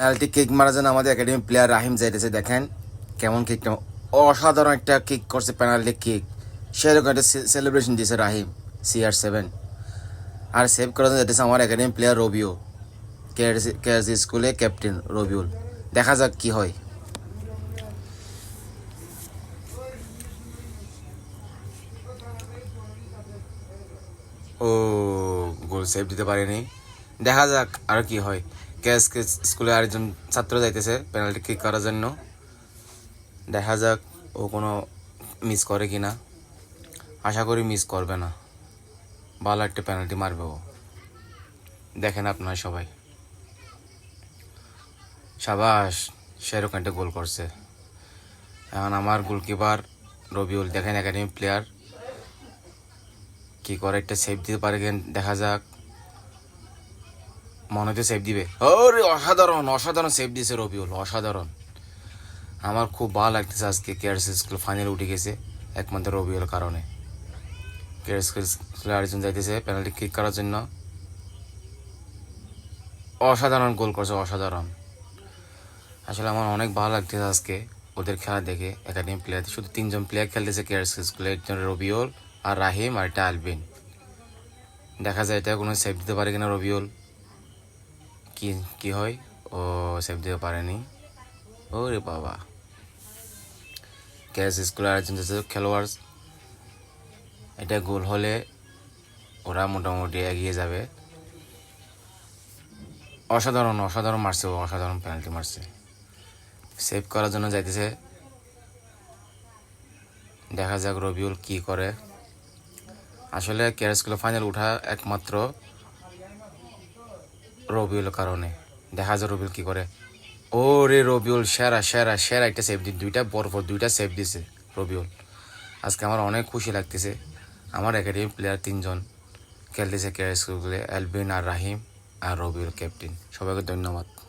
Penalty kick মারার জন্য আমাদের একাডেমি প্লেয়ার রাহিম যাইতেছে, দেখেন কেমন কিকটা অসাধারণ একটা কিক করছে পেনাল্টি কিক সেরকম একটা সেলিব্রেশন দিয়েছে রাহিম সিআর সেভেন আর সেভ করার জন্য যাইতেছে আমার একাডেমি প্লেয়ার রবিও কেআরসি স্কুলে ক্যাপ্টেন রবিউল। দেখা যাক কি হয়। ও গোল সেভ দিতে পারেনি। দেখা যাক আর কি হয়। ক্যাশ স্কুলে আরেকজন ছাত্র যাইতেছে পেনাল্টি কিক করার জন্য। দেখা যাক ও কোনো মিস করে কি না আশা করি মিস করবে না। ভালো একটা পেনাল্টি মারবে ও। দেখেন আপনারা সবাই। সাবাস সেরকম একটা গোল করছে। এখন আমার গোলকিপার রবিউল, দেখেন একাডেমি প্লেয়ার কি করে একটা সেভ দিতে পারে দেখা যাক। মনে হচ্ছে সেফ দিবে। ওরে অসাধারণ অসাধারণ সেভ দিয়েছে রবিউল অসাধারণ। আমার খুব ভালো লাগতেছে আজকে কেয়ারস স্কুল ফাইনাল উঠে গেছে একমাত্র রবিউল কারণে। কেয়ারস স্কুলে আরেকজন যাইতেছে পেনাল্টি কিক করার জন্য। অসাধারণ গোল করছে, অসাধারণ। আসলে আমার অনেক ভালো লাগতেছে আজকে ওদের খেলা দেখে একাডেমি প্লেয়ার শুধু তিনজন প্লেয়ার খেলতেছে কেয়ারস স্কুলে একজন রবিউল আর রাহিম আর একটা আলবিন। দেখা যায় এটা কোনো সেফ দিতে পারে কিনা রবিউল কি কি হয়? ও সেভ দিতে পারেনি। ও রে বাবা ক্যাশ স্কুলে আরেকজন যাচ্ছে খেলোয়াড়। এটা গোল হলে ওরা মোটামুটি এগিয়ে যাবে। অসাধারণ অসাধারণ মারছে ও, অসাধারণ পেনাল্টি মারছে। সেভ করার জন্য যাইতেছে। দেখা যাক রবিউল কি করে। আসলে কেয়ার স্কুলে ফাইনাল উঠা একমাত্র রবিউল কারণে। দেখা যায় রবিউল কি করে? ও রে রবিউল, সেরা সেরা সেরা একটা সেফ দিন দুইটা বড় দুইটা সেফ দিছে রবিউল। আজকে আমার অনেক খুশি লাগতেছে। আমার একাডেমি প্লেয়ার তিনজন। খেলতেছে কেয়ার স্কুলে অ্যালবিন আর রাহিম আর রবিউল ক্যাপ্টেন সবাইকে ধন্যবাদ।